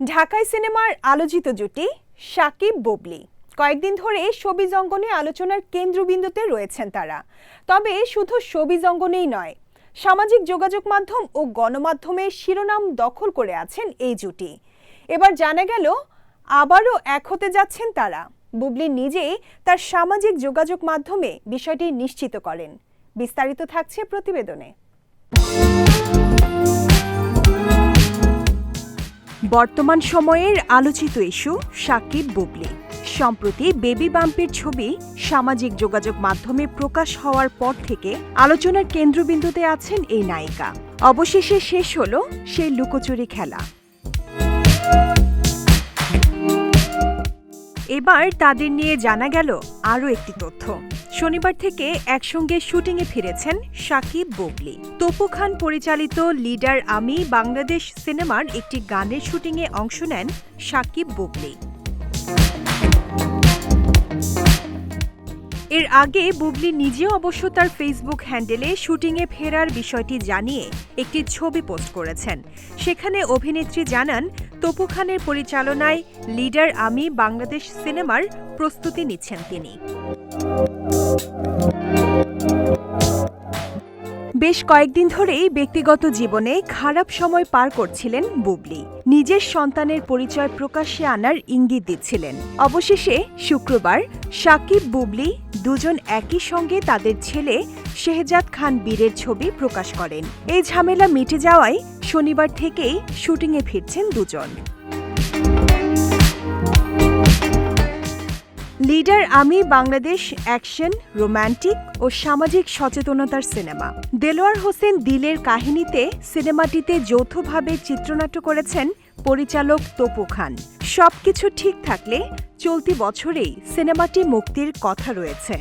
ঢাকাই সিনেমার আলোচিত জুটি, সাকিব ববলি। কয়েকদিন ধরে সবিজ অঙ্গনে আলোচনার কেন্দ্রবিন্দুতে রয়েছেন তারা। তবে শুধু সবিজ অঙ্গনেই নয়, সামাজিক যোগাযোগ মাধ্যম ও গণমাধ্যমে শিরোনাম দখল করে আছেন এই জুটি। এবার জানা গেল, আবারও এক হতে যাচ্ছেন তারা। বুবলি নিজেই তার সামাজিক যোগাযোগ মাধ্যমে বিষয়টি নিশ্চিত করেন। বিস্তারিত থাকছে প্রতিবেদনে। বর্তমান সময়ের আলোচিত ইস্যু, সাকিব বুবলি। সম্প্রতি বেবি বাম্পের ছবি সামাজিক যোগাযোগ মাধ্যমে প্রকাশ হওয়ার পর থেকে আলোচনার কেন্দ্রবিন্দুতে আছেন এই নায়িকা। অবশেষে শেষ হল সেই লুকোচুরি খেলা। এবার তাদের নিয়ে জানা গেল আরও একটি তথ্য। শনিবার থেকে একসঙ্গে শুটিংয়ে ফিরেছেন সাকিব বুবলি। তপু খান পরিচালিত লিডার আমি বাংলাদেশ সিনেমার একটি গানের শুটিংয়ে অংশ নেন সাকিব বুবলি। এর আগে বুবলি নিজেও অবশ্য তার ফেসবুক হ্যান্ডেলে শুটিংয়ে ফেরার বিষয়টি জানিয়ে একটি ছবি পোস্ট করেছেন। সেখানে অভিনেত্রী জানান তপু খানের পরিচালনায় লিডার আমি বাংলাদেশ সিনেমার প্রস্তুতি নিচ্ছেন তিনি। বেশ কয়েকদিন ধরেই ব্যক্তিগত জীবনে খারাপ সময় পার করছিলেন বুবলি। নিজের সন্তানের পরিচয় প্রকাশ্যে আনার ইঙ্গিত দিচ্ছিলেন। অবশেষে শুক্রবার সাকিব, বুবলি দুজন একই সঙ্গে তাদের ছেলে শেহজাদ খান বীরের ছবি প্রকাশ করেন। এই ঝামেলা মিটে যাওয়ায় শনিবার থেকেই শুটিংয়ে ফিরছেন দুজন। লিডার আমি বাংলাদেশ অ্যাকশন, রোমান্টিক ও সামাজিক সচেতনতার সিনেমা। দেলোয়ার হোসেন দিলের কাহিনীতে সিনেমাটিতে যৌথভাবে চিত্রনাট্য করেছেন পরিচালক তপু খান। সবকিছু ঠিক থাকলে চলতি বছরেই সিনেমাটি মুক্তির কথা রয়েছে।